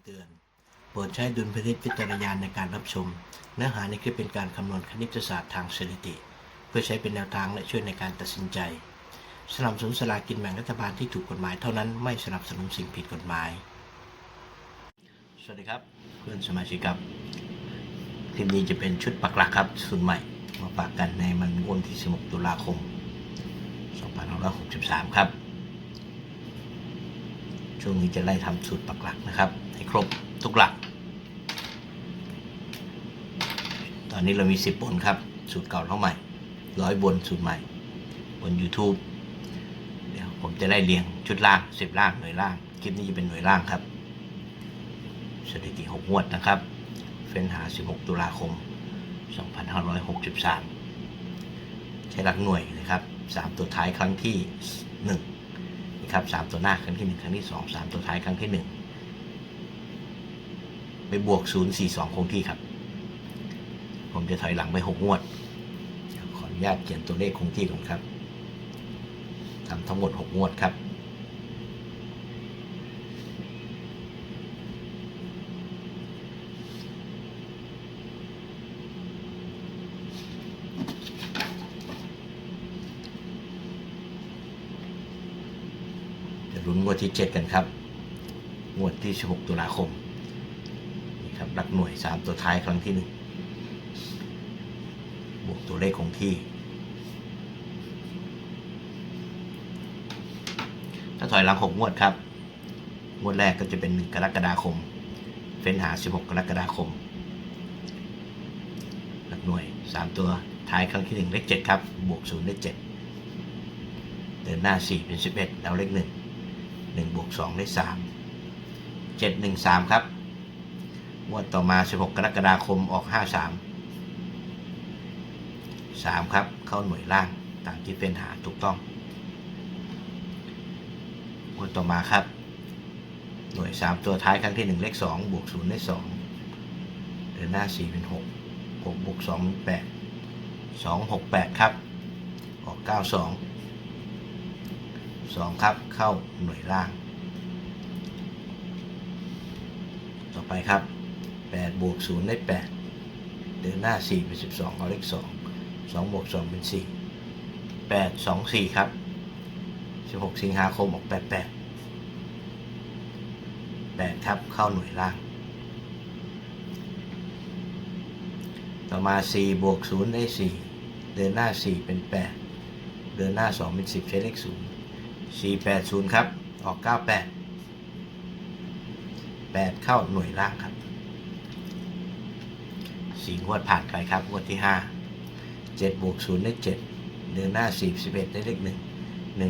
ำเตือน โปรดใช้ดุลพินิจพิจารณาในการรับชม เนื้อหาในคลิปเป็นการคำนวณคณิตศาสตร์ทางสถิติ เพื่อใช้เป็นแนวทางและช่วยในการตัดสินใจ สนับสนุนสลากกินแบ่งรัฐบาลที่ถูกกฎหมายเท่านั้นไม่สนับสนุนสิ่งผิดกฎหมาย สวัสดีครับ เพื่อนสมาชิกครับคลิปนี้จะเป็นชุดปักหลักครับสูตรใหม่มาฝากกันในมันวันที่ 16 ตุลาคม 2563 ครับ ช่วงนี้จะไล่ทำสูตรปักหลักนะครับ ให้ครบทุกหลัก ตอนนี้เรามี 10บนครับ สูตรเก่าเท่าใหม่ร้อยบนสูตรใหม่ บน YouTube เดี๋ยวผมจะไล่เรียงชุดล่าง 10 ล่างหน่วยล่าง คลิปนี้จะเป็นหน่วยล่างครับสถิติ6งวดนะครับ เฟ้นหา 16 ตุลาคม 2563 ใช้หลักหน่วยนะครับ 3 ตัวท้ายครั้งที่1นะ ครับสามตัวหน้าครั้งที่หนึ่งครั้งที่สองสามตัวท้ายครั้งที่หนึ่งไปบวกศูนย์สี่สองคงที่ครับ ผมจะถอยหลังไปหกงวด ขออนุญาตเขียนตัวเลขคงที่ก่อนครับทำทั้งหมดหกงวดครับ งวดที่ 7 กันครับ งวดที่ 16 ตุลาคมนี่ครับหลักหน่วย 3 ตัวท้ายครั้งที่ 1 บวกตัวเลขคงที่ ถ้าถอยหลัง 6 งวดครับ งวดแรกก็จะเป็น 1 กรกฎาคม เฟ้นหา 16 กรกฎาคม หลักหน่วย 3 ตัวท้ายครั้งที่ 1 เลข 7 ครับ บวก 0 เลข 7 เดินหน้า 4 เป็น 11ดาวเลข 1 1บวก2ได้ 3 7 1 3 ครับงวดต่อมา 16 กรกฎาคมออก 53 3 ครับ เข้าหน่วยล่างตามที่เป็นหาถูกต้องงวดต่อมาครับ หน่วย 3 ตัวท้ายครั้งที่ 1 เลข 2 บวก 0 ได้ 2 เดินหน้า 4 เป็น 6 6บวก2เป็น8 2 6 8 ครับ ออก 9 2 2ครับ เข้าหน่วยล่าง ต่อไปครับ8บวก0ได้ 8 เดินหน้า 4 เป็น 12 เอาเลข 2 2บวก2เป็น 4 8 2 4 ครับ 16 สิงหาคมออก 88 8 ครับ เข้าหน่วยล่าง ต่อมา 4 บวก 0 ได้ 4 เดินหน้า 4 เป็น 8 เดินหน้า 2 เป็น 10 ใช้เลข 0 480 ครับ ออก 98 8 เข้าหน่วยล่างครับสี่งวดผ่านไปครับงวดที่5 7บวก0ได้7เดินหน้า4 11ได้เลข1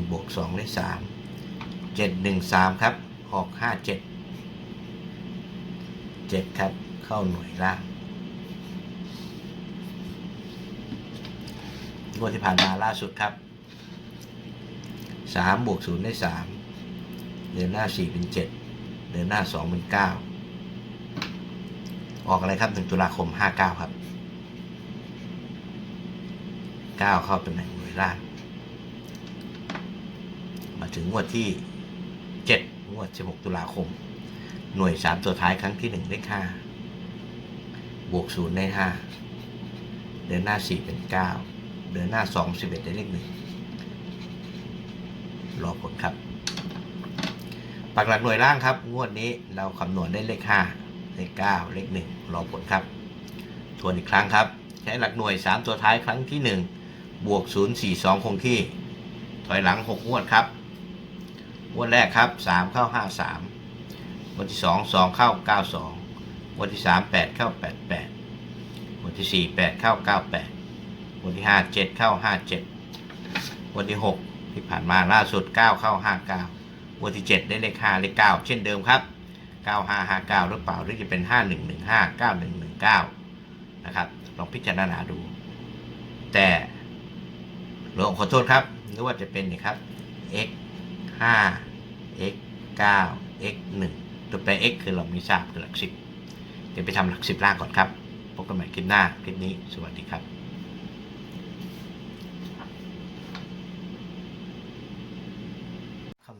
1บวก2ได้3 7 1 3ครับ ออก5 7 7ครับ เข้าหน่วยล่างงวดที่ผ่านมาล่าสุดครับ สามบวกศูนย์ได้สามเดินหน้าสี่เป็นเจ็ดเดินหน้าสองเป็นเก้าออกอะไรครับหนึ่งตุลาคมห้าเก้าครับเก้าเข้าตำแหน่งหน่วยล่าง มาถึงงวดที่เจ็ดงวดสิบกตุลาคม หน่วยสามตัวท้ายครั้งที่หนึ่งเลขห้าบวกศูนย์ได้ห้าเดินหน้าสี่เป็นเก้าเดินหน้าสองสิบเอ็ดได้เลขหนึ่ง รอผลครับ ปักหลักหน่วยล่างครับ งวดนี้เราคำนวณได้เลข 5 เลข 9 เลข 1 รอผลครับ ทวนอีกครั้งครับ ใช้หลักหน่วย 3 ตัวท้ายครั้งที่ 1 บวก 0 4 2 คงที่ ถอยหลัง 6 งวดครับ งวดแรกครับ 3 เข้า 5 3 งวดที่ 2 2 เข้า 9 2 งวดที่ 3 8 เข้า 8 8 งวดที่ 4 8 เข้า 9 8 งวดที่ 5 7 เข้า 5 7 งวดที่ 6 ที่ผ่านมาล่าสุด 9 เข้า 59วันที่ 7 ได้เลข 5 เลข 9 เช่นเดิมครับ 9559 หรือเปล่าหรือจะเป็น 5115 9119 นะครับ ลองพิจารณาดู แต่หลวงขอโทษครับหรือว่าจะเป็นนี่ครับ x 5 x 9 x 1ตัวแปร x คือเราไม่ทราบคือหลัก10เดี๋ยวไปทำหลัก10ล่างก่อนครับ พบกันใหม่คลิปหน้า คลิปนี้ สวัสดีครับ คำ